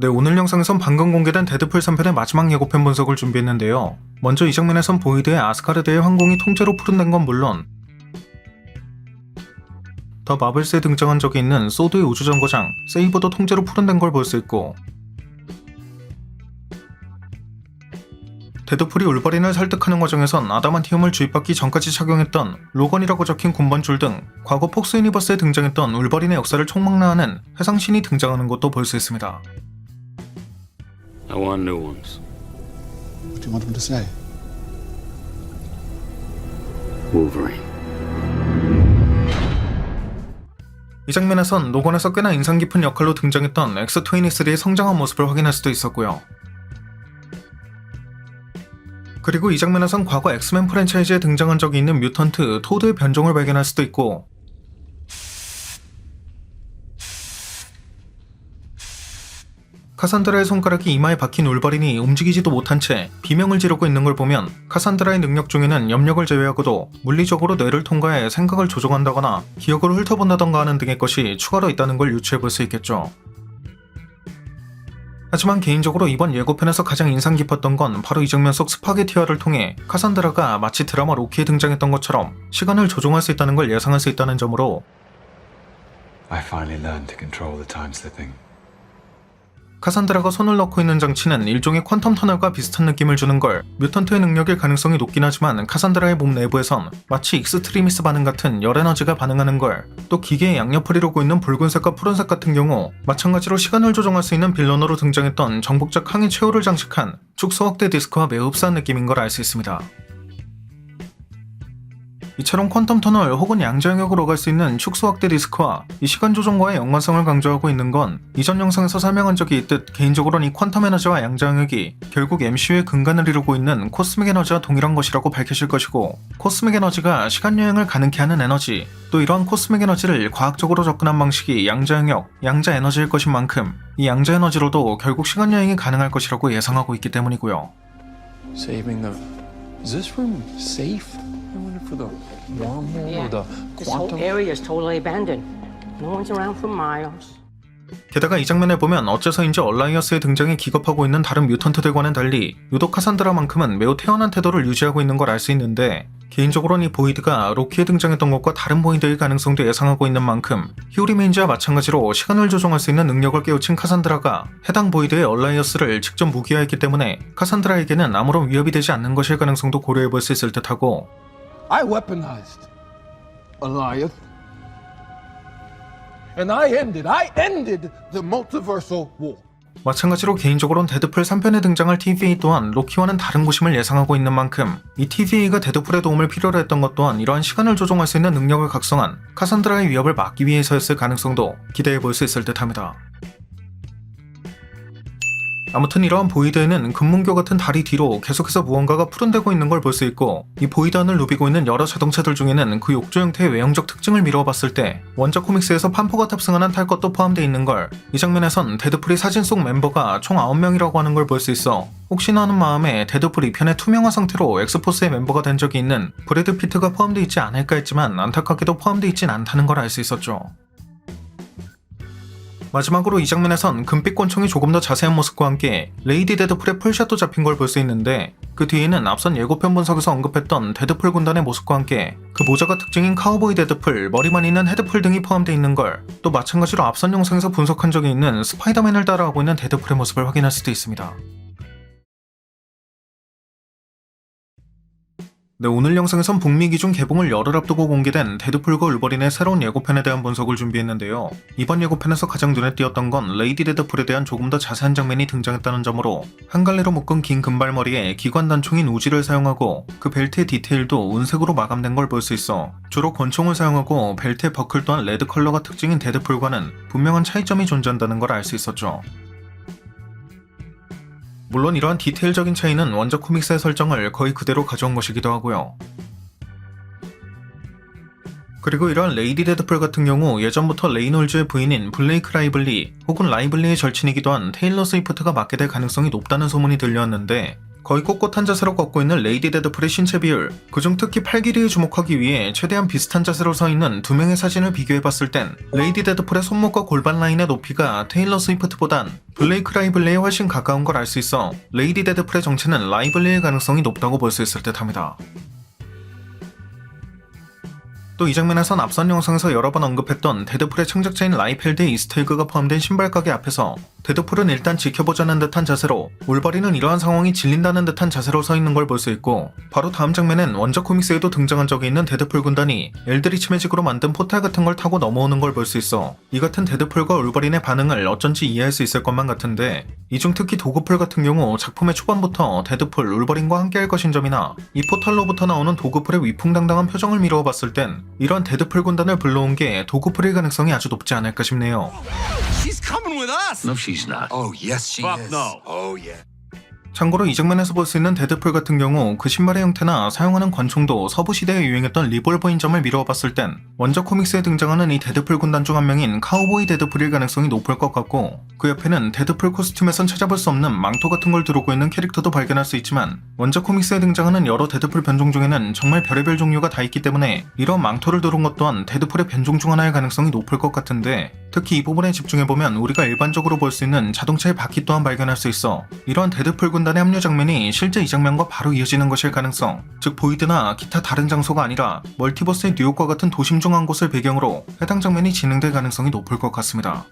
네, 오늘 영상에선 방금 공개된 데드풀 3편의 마지막 예고편 분석을 준비했는데요. 먼저 이 장면에선 보이드의 아스가르드의 황공이 통째로 푸른된 건 물론 더 마블스에 등장한 적이 있는 소드의 우주정거장 세이버도 통째로 푸른된 걸 볼 수 있고 데드풀이 울버린을 설득하는 과정에선 아다만티움을 주입받기 전까지 착용했던 로건이라고 적힌 군번줄 등 과거 폭스 유니버스에 등장했던 울버린의 역사를 총망라하는 해상신이 등장하는 것도 볼 수 있습니다. I want new ones. What do you want him to say? Wolverine. 이 장면에선 로건에서 꽤나 인상 깊은 역할로 등장했던 엑스23의 성장한 모습을 확인할 수도 있었고요. 그리고 이 장면에선 과거 엑스맨 프랜차이즈에 등장한 적이 있는 뮤턴트 토드의 변종을 발견할 수도 있고 카산드라의 손가락이 이마에 박힌 울버린이 움직이지도 못한 채 비명을 지르고 있는 걸 보면 카산드라의 능력 중에는 염력을 제외하고도 물리적으로 뇌를 통과해 생각을 조종한다거나 기억을 훑어본다던가 하는 등의 것이 추가로 있다는 걸 유추해 볼 수 있겠죠. 하지만 개인적으로 이번 예고편에서 가장 인상 깊었던 건 바로 이 장면 속 스파게티화를 통해 카산드라가 마치 드라마 로키에 등장했던 것처럼 시간을 조종할 수 있다는 걸 예상할 수 있다는 점으로 I finally learned to control the time slipping. 카산드라가 손을 넣고 있는 장치는 일종의 퀀텀 터널과 비슷한 느낌을 주는 걸 뮤턴트의 능력일 가능성이 높긴 하지만 카산드라의 몸 내부에선 마치 익스트리미스 반응 같은 열 에너지가 반응하는 걸 또 기계의 양옆을 이루고 있는 붉은색과 푸른색 같은 경우 마찬가지로 시간을 조종할 수 있는 빌런으로 등장했던 정복자 항의 최후를 장식한 축소 확대 디스크와 매우 흡사한 느낌인 걸 알 수 있습니다. 이처럼 퀀텀 터널 혹은 양자 영역으로 갈 수 있는 축소 확대 디스크와 이 시간 조종과의 연관성을 강조하고 있는 건 이전 영상에서 설명한 적이 있듯 개인적으로는 이 퀀텀 에너지와 양자 영역이 결국 MCU의 근간을 이루고 있는 코스믹 에너지와 동일한 것이라고 밝혀질 것이고 코스믹 에너지가 시간 여행을 가능케 하는 에너지 또 이러한 코스믹 에너지를 과학적으로 접근한 방식이 양자 영역, 양자 에너지일 것인 만큼 이 양자 에너지로도 결국 시간 여행이 가능할 것이라고 예상하고 있기 때문이고요. Saving the. Is this room safe? Wonder for the wormhole Yeah. or the This whole quantum. area is totally abandoned. No one's around for miles. 게다가 이 장면을 보면 어째서인지 얼라이어스의 등장에 기겁하고 있는 다른 뮤턴트들과는 달리 유독 카산드라만큼은 매우 태연한 태도를 유지하고 있는 걸 알 수 있는데 개인적으로는 이 보이드가 로키에 등장했던 것과 다른 보이드의 가능성도 예상하고 있는 만큼 히오리 메인즈와 마찬가지로 시간을 조종할 수 있는 능력을 깨우친 카산드라가 해당 보이드의 얼라이어스를 직접 무기화했기 때문에 카산드라에게는 아무런 위협이 되지 않는 것일 가능성도 고려해 볼 수 있을 듯하고 I weaponized Eliath. And I ended, I ended the multiversal war. 마찬가지로 개인적으로는 데드풀 3편에 등장할 TVA 또한 로키와는 다른 곳임을 예상하고 있는 만큼 이 TVA가 데드풀의 도움을 필요로 했던 것 또한 이러한 시간을 조종할 수 있는 능력을 각성한 카산드라의 위협을 막기 위해서였을 가능성도 기대해 볼 수 있을 듯합니다. 아무튼 이러한 보이드에는 금문교 같은 다리 뒤로 계속해서 무언가가 푸른되고 있는 걸 볼 수 있고 이 보이드 안을 누비고 있는 여러 자동차들 중에는 그 욕조 형태의 외형적 특징을 미루어 봤을 때 원작 코믹스에서 판포가 탑승하는 탈 것도 포함되어 있는 걸 이 장면에선 데드풀이 사진 속 멤버가 총 9명이라고 하는 걸 볼 수 있어 혹시나 하는 마음에 데드풀 2편의 투명화 상태로 엑스포스의 멤버가 된 적이 있는 브래드 피트가 포함되어 있지 않을까 했지만 안타깝게도 포함되어 있진 않다는 걸 알 수 있었죠. 마지막으로 이 장면에선 금빛 권총이 조금 더 자세한 모습과 함께 레이디 데드풀의 풀샷도 잡힌 걸 볼 수 있는데 그 뒤에는 앞선 예고편 분석에서 언급했던 데드풀 군단의 모습과 함께 그 모자가 특징인 카우보이 데드풀, 머리만 있는 헤드풀 등이 포함되어 있는 걸 또 마찬가지로 앞선 영상에서 분석한 적이 있는 스파이더맨을 따라하고 있는 데드풀의 모습을 확인할 수도 있습니다. 네, 오늘 영상에선 북미 기준 개봉을 열흘 앞두고 공개된 데드풀과 울버린의 새로운 예고편에 대한 분석을 준비했는데요. 이번 예고편에서 가장 눈에 띄었던 건 레이디 데드풀에 대한 조금 더 자세한 장면이 등장했다는 점으로 한 갈래로 묶은 긴 금발머리에 기관 단총인 우지를 사용하고 그 벨트의 디테일도 은색으로 마감된 걸 볼 수 있어 주로 권총을 사용하고 벨트의 버클 또한 레드 컬러가 특징인 데드풀과는 분명한 차이점이 존재한다는 걸 알 수 있었죠. 물론 이러한 디테일적인 차이는 원작 코믹스의 설정을 거의 그대로 가져온 것이기도 하고요. 그리고 이러한 레이디 데드풀 같은 경우 예전부터 레이놀즈의 부인인 블레이크 라이블리 혹은 라이블리의 절친이기도 한 테일러 스위프트가 맡게 될 가능성이 높다는 소문이 들려왔는데 거의 꼿꼿한 자세로 걷고 있는 레이디 데드풀의 신체 비율, 그중 특히 팔 길이에 주목하기 위해 최대한 비슷한 자세로 서 있는 두 명의 사진을 비교해봤을 땐 레이디 데드풀의 손목과 골반 라인의 높이가 테일러 스위프트보단 블레이크 라이블리에 훨씬 가까운 걸 알 수 있어 레이디 데드풀의 정체는 라이블리의 가능성이 높다고 볼 수 있을 듯합니다. 또 이 장면에선 앞선 영상에서 여러 번 언급했던 데드풀의 창작자인 라이펠드의 이스터에그가 포함된 신발 가게 앞에서 데드풀은 일단 지켜보자는 듯한 자세로 울버린은 이러한 상황이 질린다는 듯한 자세로 서 있는 걸 볼 수 있고 바로 다음 장면엔 원작 코믹스에도 등장한 적이 있는 데드풀 군단이 엘드리치 매직으로 만든 포탈 같은 걸 타고 넘어오는 걸 볼 수 있어. 이 같은 데드풀과 울버린의 반응을 어쩐지 이해할 수 있을 것만 같은데 이 중 특히 도그풀 같은 경우 작품의 초반부터 데드풀, 울버린과 함께할 것인 점이나 이 포탈로부터 나오는 도그풀의 위풍당당한 표정을 미루어 봤을 땐 이런 데드풀 군단을 불러온 게 도그풀일 가능성이 아주 높지 않을까 싶네요. She's coming with us. No, she's not. Oh, yes, she Fuck is. no. Oh, yeah. 참고로 이 장면에서 볼 수 있는 데드풀 같은 경우 그 신발의 형태나 사용하는 권총도 서부 시대에 유행했던 리볼버인 점을 미루어 봤을 땐 원작 코믹스에 등장하는 이 데드풀 군단 중 한 명인 카우보이 데드풀일 가능성이 높을 것 같고 그 옆에는 데드풀 코스튬에선 찾아볼 수 없는 망토 같은 걸 두르고 있는 캐릭터도 발견할 수 있지만 원작 코믹스에 등장하는 여러 데드풀 변종 중에는 정말 별의별 종류가 다 있기 때문에 이런 망토를 두른 것 또한 데드풀의 변종 중 하나일 가능성이 높을 것 같은데 특히 이 부분에 집중해보면 우리가 일반적으로 볼 수 있는 자동차의 바퀴 또한 발견할 수 있어 이러한 데드풀 군 단의 합류 장면이 실제 이 장면과 바로 이어지는 것일 가능성 즉 보이드나 기타 다른 장소가 아니라 멀티버스의 뉴욕과 같은 도심 중한 곳을 배경으로 해당 장면이 진행될 가능성이 높을 것 같습니다.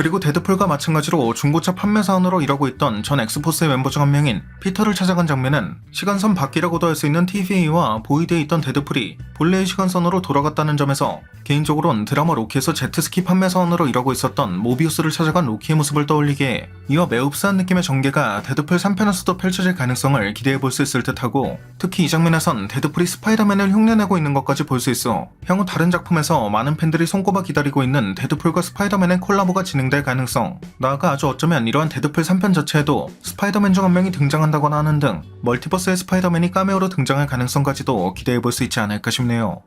그리고 데드풀과 마찬가지로 중고차 판매 사원으로 일하고 있던 전 엑스포스의 멤버 중 한 명인 피터를 찾아간 장면은 시간선 밖이라고도 할 수 있는 TVA와 보이드에 있던 데드풀이 본래의 시간선으로 돌아갔다는 점에서 개인적으론 드라마 로키에서 제트스키 판매 사원으로 일하고 있었던 모비우스를 찾아간 로키의 모습을 떠올리게 해 이와 매우 흡사한 느낌의 전개가 데드풀 3편에서도 펼쳐질 가능성을 기대해 볼 수 있을 듯하고 특히 이 장면에선 데드풀이 스파이더맨을 흉내내고 있는 것까지 볼 수 있어 향후 다른 작품에서 많은 팬들이 손꼽아 기다리고 있는 데드풀과 스파이더맨의 콜라보가 진행 될 가능성 나아가 아주 어쩌면 이러한 데드풀 3편 자체에도 스파이더맨 중 한 명이 등장한다거나 하는 등 멀티버스의 스파이더맨이 카메오로 등장할 가능성까지도 기대해 볼 수 있지 않을까 싶네요.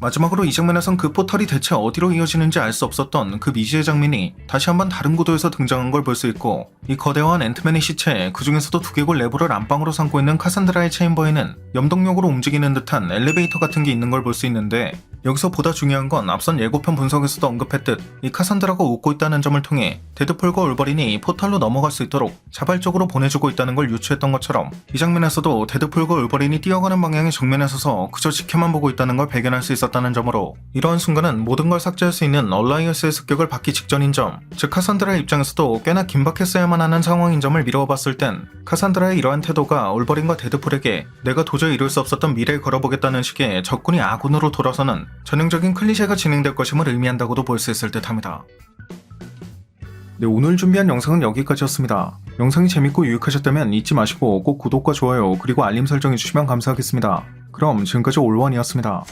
마지막으로 이 장면에선 그 포털이 대체 어디로 이어지는지 알 수 없었던 그 미지의 장면이 다시 한번 다른 구도에서 등장한 걸 볼 수 있고 이 거대한 앤트맨의 시체 그 중에서도 두개골 내부를 안방으로 삼고 있는 카산드라의 체인버에는 염동력으로 움직이는 듯한 엘리베이터 같은 게 있는 걸 볼 수 있는데 여기서 보다 중요한 건 앞선 예고편 분석에서도 언급했듯 이 카산드라가 웃고 있다는 점을 통해 데드풀과 울버린이 포탈로 넘어갈 수 있도록 자발적으로 보내주고 있다는 걸 유추했던 것처럼 이 장면에서도 데드풀과 울버린이 뛰어가는 방향의 정면에 서서 그저 지켜만 보고 있다는 걸 발견할 수 있었다 는 점으로 이러한 순간은 모든 걸 삭제할 수 있는 얼라이언스의 습격을 받기 직전인 점, 즉 카산드라의 입장에서도 꽤나 긴박했어야만 하는 상황인 점을 미루어 봤을 땐 카산드라의 이러한 태도가 울버린과 데드풀에게 내가 도저히 이룰 수 없었던 미래를 걸어보겠다는 식의 적군이 아군으로 돌아서는 전형적인 클리셰가 진행될 것임을 의미한다고도 볼 수 있을 듯합니다. 네, 오늘 준비한 영상은 여기까지였습니다. 영상이 재밌고 유익하셨다면 잊지 마시고 꼭 구독과 좋아요 그리고 알림 설정 해주시면 감사하겠습니다. 그럼 지금까지 올원이었습니다.